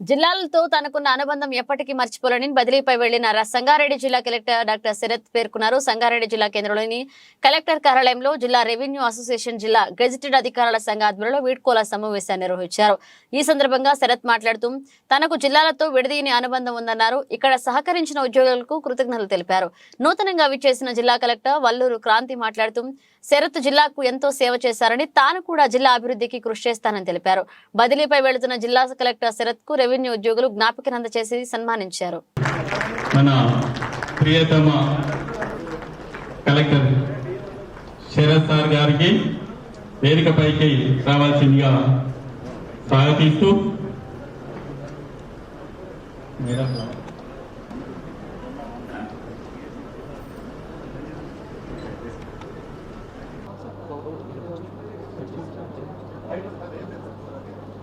జిల్లాలతో తనకున్న అనుబంధం ఎప్పటికీ మర్చిపోలేని బదిలీపై వెళ్ళిన సంగారెడ్డి జిల్లా కలెక్టర్ డాక్టర్ శరత్ పేర్కొన్నారు. సంగారెడ్డి జిల్లా కేంద్రంలోని కలెక్టర్ కార్యాలయంలో జిల్లా రెవెన్యూ అసోసియేషన్ జిల్లా గెజిటెడ్ అధికారుల సంఘ ఆధ్వర్యంలో వీడ్కోల సమావేశాన్ని నిర్వహించారు. ఈ సందర్భంగా శరత్ మాట్లాడుతూ తనకు జిల్లాలతో విడదీయని అనుబంధం ఉందన్నారు. ఇక్కడ సహకరించిన ఉద్యోగులకు కృతజ్ఞతలు తెలిపారు. నూతనంగా విచ్చేసిన జిల్లా కలెక్టర్ వల్లూరు క్రాంతి మాట్లాడుతూ శరత్ జిల్లాకు ఎంతో సేవ చేశారని తాను కూడా జిల్లా అభివృద్ధికి కృషి చేస్తానని తెలిపారు. బదిలీపై వెళుతున్న జిల్లా కలెక్టర్ శరత్కు రెవెన్యూ ఉద్యోగులు జ్ఞాపికను అందజేసి సన్మానించారు. మన ప్రియతమ కలెక్టర్ శరత్ సార్ గారికి వేదికపైకి రావాల్సిందిగా స్వాగతిస్తూ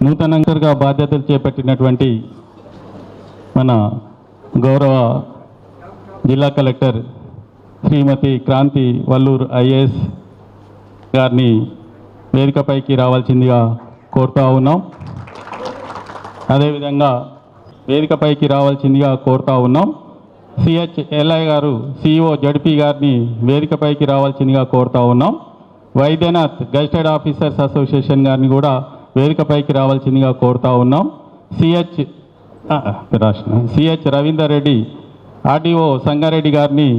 నూతనంగా బాధ్యతలు చేపట్టినటువంటి మన గౌరవ జిల్లా కలెక్టర్ శ్రీమతి క్రాంతి వల్లూరు ఐఏఎస్ గారిని వేదికపైకి రావాల్సిందిగా కోరుతా ఉన్నాం. అదేవిధంగా వేదికపైకి రావాల్సిందిగా కోరుతా ఉన్నాం. సిహెచ్ ఎల్ఐ గారు సిఇఓ జడ్పీ గారిని వేదికపైకి రావాల్సిందిగా కోరుతా ఉన్నాం. వైద్యనాథ్ గెస్టెడ్ ఆఫీసర్స్ అసోసియేషన్ గారిని కూడా వేదికపైకి రావాల్సిందిగా కోరుతా ఉన్నాం. సిహెచ్ రాసిన. సిహెచ్ రవీందర్ రెడ్డి ఆర్డీఓ సంగారెడ్డి గారిని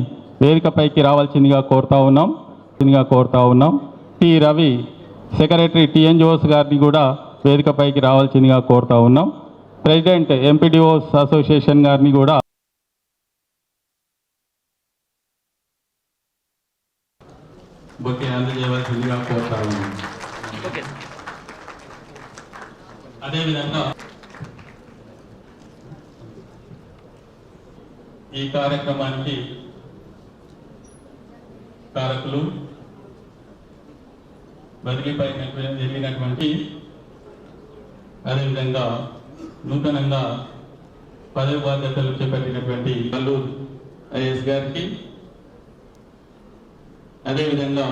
వేదికపైకి రావాల్సిందిగా కోరుతా ఉన్నాం. కోరుతా ఉన్నాం. T Ravi secretary TN Jose గారిని కూడా వేదికపైకి రావాల్సిందిగా కోరుతా ఉన్నాం. ప్రెసిడెంట్ ఎంపీడీఓస్ అసోసియేషన్ గారిని కూడా బొకే అందజేయవలసిందిగా కోరుతా ఉన్నాం. అదేవిధంగా ఈ కార్యక్రమానికి కారకులు బదిలీపై జరిగినటువంటి అదేవిధంగా నూతనంగా పదవి బాధ్యతలు చేపట్టినటువంటి అల్లూరు ఐఎస్ గారికి అదేవిధంగా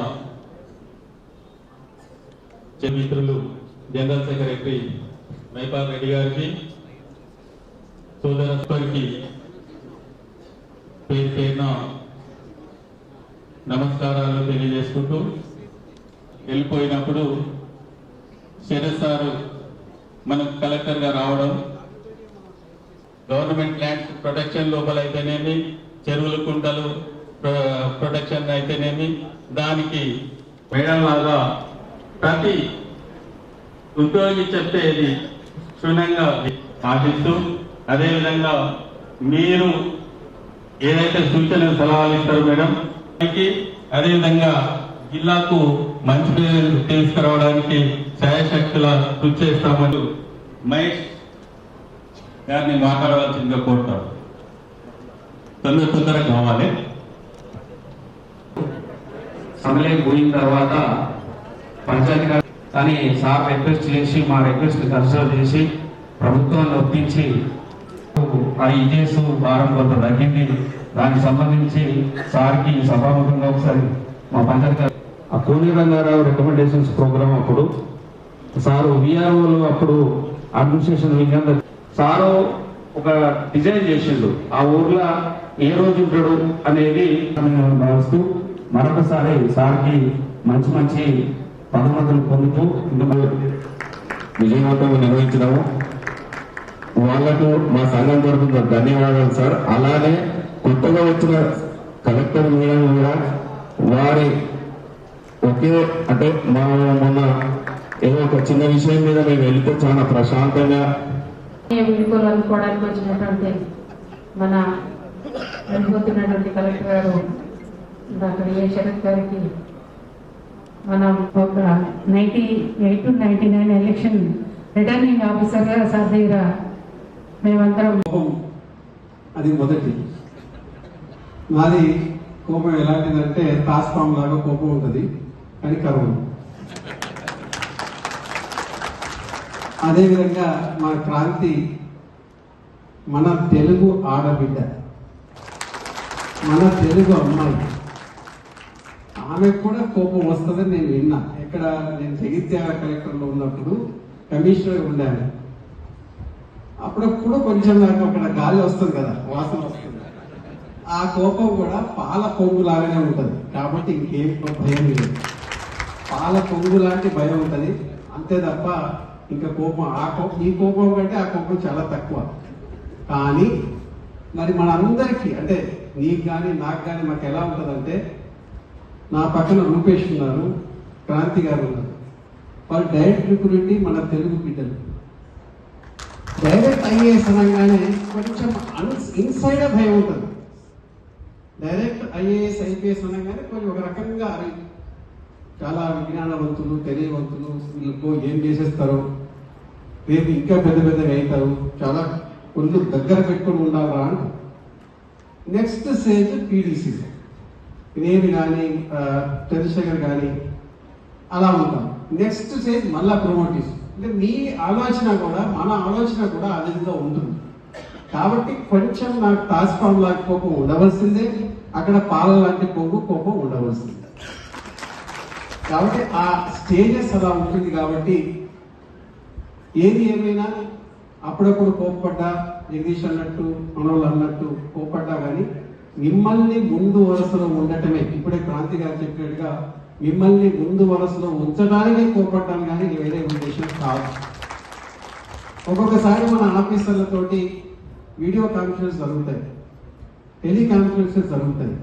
మిత్రులు జనరల్ సెక్రటరీ మేపాల్ రెడ్డి గారికి సోదరత్వరికి పేరు పేరున నమస్కారాలు తెలియజేసుకుంటూ వెళ్ళిపోయినప్పుడు శరత్ సారు మనకు కలెక్టర్గా రావడం గవర్నమెంట్ ల్యాండ్స్ ప్రొటెక్షన్ లోపల అయితేనేమి చెరువుల కుంటలు ప్రొ- ప్రొటెక్షన్ అయితేనేమి దానికి మేడం లాగా ప్రతి ఉద్యోగి చెప్పేది క్షుణ్ణంగా పాటిస్తూ అదేవిధంగా మీరు ఏదైతే సూచనలు సలహాలు ఇస్తారు మేడం అదేవిధంగా జిల్లాకు మంచి పేరు తీసుకురావడానికి శాయశక్తుల కృషి చేస్తామని మహేష్ గారిని మాట్లాడవలసిందిగా కోరుతాడు తొందర తొందరగా కావాలి. సమయం పోయిన తర్వాత పంచాయతీ కానీ సార్ రిక్వెస్ట్ చేసి మా రిక్వెస్ట్ కన్సిడర్ చేసి ప్రభుత్వాన్ని ఒప్పించి ఆ ఇజేసు భారం కొంత తగ్గింది. దానికి సంబంధించి సార్కి సభాముఖంగా ఒకసారి మా పంచాయతీ ఆ కోని రంగారావు రికమెండేషన్స్ ప్రోగ్రామ్ అప్పుడు సారు విఆర్ఓలు అప్పుడు అడ్మినిస్ట్రేషన్ విజ్ఞాన సారు ఒక డిజైన్ చేసిండు. ఆ ఊర్లో ఏ రోజు ఉంటాడు అనేది భావిస్తూ మరొకసారి సార్కి మంచి మంచి పదోన్నతులు పొందుతూ ఇందుకు విజయవంతంగా నిర్వహించడము వాళ్ళకు మా సంఘం తరఫున ధన్యవాదాలు సార్. అలానే కొత్తగా వచ్చిన కలెక్టర్ మేడం కూడా వారి ఒకే అంటే మా మొన్న ఏదో ఒక చిన్న విషయం మీద మేము వెళితే చాలా ప్రశాంతంగా వీడుకోలు వచ్చినటువంటి మన వెళ్ళిపోతున్నటువంటి కలెక్టర్ గారు డాక్టర్ ఏ శరత్ గారికి మనం ఒక ninety eight ninety nine election returning ఆఫీసర్గా సార్ దగ్గర మేమందరం అది మొదటి. మాది కోపం ఎలాంటిదంటే తాస్పాం లాగా కోపం ఉంటుంది కానీ కరువు. అదేవిధంగా మా క్రాంతి మన తెలుగు ఆడబిడ్డ మన తెలుగు అమ్మాయి. ఆమెకు కూడా కోపం వస్తుందని నేను విన్నా. ఎక్కడ నేను జగిత్యాల కలెక్టర్లో ఉన్నప్పుడు కమిషనర్ ఉండాను అప్పుడప్పుడు కొంచెం నాకు అక్కడ గాలి వస్తుంది కదా వాసన వస్తుంది. ఆ కోపం కూడా పాల పొంగు లాగానే ఉంటుంది. కాబట్టి ఇంకేం భయం లేదు. పాల పొంగు లాంటి భయం ఉంటుంది. అంతే తప్ప ఇంకా కోపం ఆ కోపం ఈ కోపం కంటే ఆ కోపం చాలా తక్కువ. కానీ మరి మనందరికీ అంటే నీకు కానీ నాకు కానీ మాకు ఎలా ఉంటుందంటే నా పక్కన రూపేష్ ఉన్నారు క్రాంతి గారు ఉన్నారు. వాళ్ళు డైరెక్ట్ రిక్రూటీ మన తెలుగు బిడ్డలు. డైరెక్ట్ ఐఏఎస్ అనగానే కొంచెం ఇన్సైడ్ భయం ఉంటుంది. డైరెక్ట్ ఐఏఎస్ ఐపీఎస్ అనగానే కొంచెం ఒక రకంగా చాలా విజ్ఞానవంతులు తెలియవంతులు వీళ్ళకు ఏం చేసేస్తారు రేపు ఇంకా పెద్ద పెద్దగా అవుతారు చాలా ఒళ్ళు దగ్గర పెట్టుకొని ఉండాలా అంట నెక్స్ట్ స్టేజ్ పీడీసీ నేను కానీ చంద్రశేఖర్ కానీ అలా ఉంటాం. నెక్స్ట్ స్టేజ్ మళ్ళా ప్రమోటీస్ అంటే మీ ఆలోచన కూడా మన ఆలోచన కూడా అదిగా ఉంటుంది. కాబట్టి కొంచెం నాకు టాస్ఫామ్ లాంటి కోపం ఉండవలసిందే. అక్కడ పాల లాంటి పొంగు కోపం ఉండవలసిందే. కాబట్టి ఆ స్టేజెస్ అలా ఉంటుంది కాబట్టి ఏది ఏమైనా అప్పుడప్పుడు కోప్పడ్డా జగదీష్ అన్నట్టు మనోళ్ళు అన్నట్టు కోప్పడ్డా కానీ మిమ్మల్ని ముందు వరుసలో ఉండటమే. ఇప్పుడే క్రాంతి గారు చెప్పినట్టుగా మిమ్మల్ని ముందు వరుసలో ఉంచడానికే కోపడ్డాను కానీ వేరే ఉద్దేశం కాదు. ఒక్కొక్కసారి మన ఆఫీసర్లతోటి వీడియో కాన్ఫరెన్స్ జరుగుతాయి. టెలికాన్ఫరెన్సెస్ జరుగుతాయి.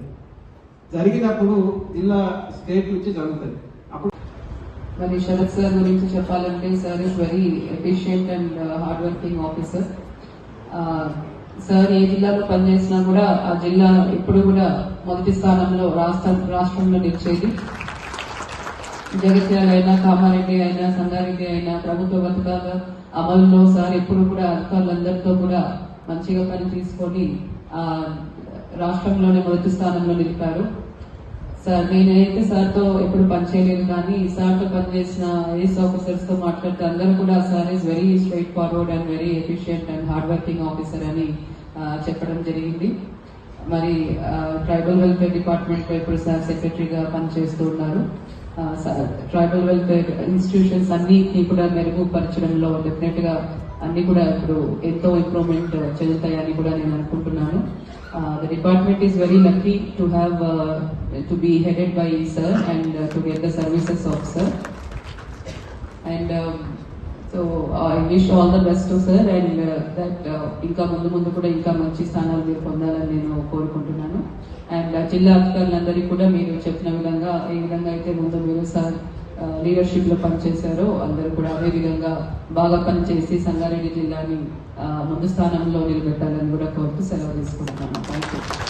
జరిగినప్పుడు జిల్లా స్టేట్ నుంచి జరుగుతాయి. అప్పుడు మరి శరత్ సార్ గురించి చెప్పాలంటే sir is very efficient and hard working officer. Sir ఏ జిల్లాలో పనిచేసినా కూడా ఆ జిల్లా ఎప్పుడు కూడా మొదటి స్థానంలో రాష్ట్ర రాష్ట్రంలో నిలిచేది జగిత్యాల అయినా కామారెడ్డి అయినా సంగారెడ్డి అయినా ప్రభుత్వ పథకాల అమలులో సార్ ఎప్పుడు కూడా అధికారులందరితో కూడా మంచిగా పని తీసుకొని ఆ రాష్ట్రంలోనే మొదటి స్థానంలో నిలిపారు. సార్ నేనైతే సార్తో ఎప్పుడు పనిచేయలేదు కానీ సార్తో పనిచేసిన ఐఎస్ ఆఫీసర్స్తో మాట్లాడితే అందరూ కూడా sir is very straightforward and very efficient and hard working officer అని చెప్పడం జరిగింది. మరి ట్రైబల్ వెల్ఫేర్ డిపార్ట్మెంట్ ఇప్పుడు సార్ సెక్రటరీగా పనిచేస్తూ ఉన్నారు. ట్రైబల్ వెల్ఫేర్ ఇన్స్టిట్యూషన్స్ అన్నిటినీ కూడా మెరుగుపరచడంలో డెఫినెట్గా అన్ని కూడా ఇప్పుడు ఎంతో ఇంప్రూవ్మెంట్ చెందుతాయని కూడా నేను అనుకుంటున్నాను. The department is very lucky to have to be headed by sir and to get the services of sir and so I wish all the best sir and that ఇంకా ముందు ముందు కూడా ఇంకా మంచి స్థానాలు మీరు పొందాలని నేను కోరుకుంటున్నాను. అండ్ uh, జిల్లా అధికారులందరికీ కూడా మీరు చెప్పిన విధంగా ఏ విధంగా అయితే ముందు మీరు సార్ లీడర్షిప్లో పనిచేశారో అందరూ కూడా అదే విధంగా బాగా పనిచేసి సంగారెడ్డి జిల్లాని ముందు స్థానంలో నిలబెట్టాలని కూడా కోరుతూ సెలవు తీసుకుంటున్నాను థ్యాంక్ యూ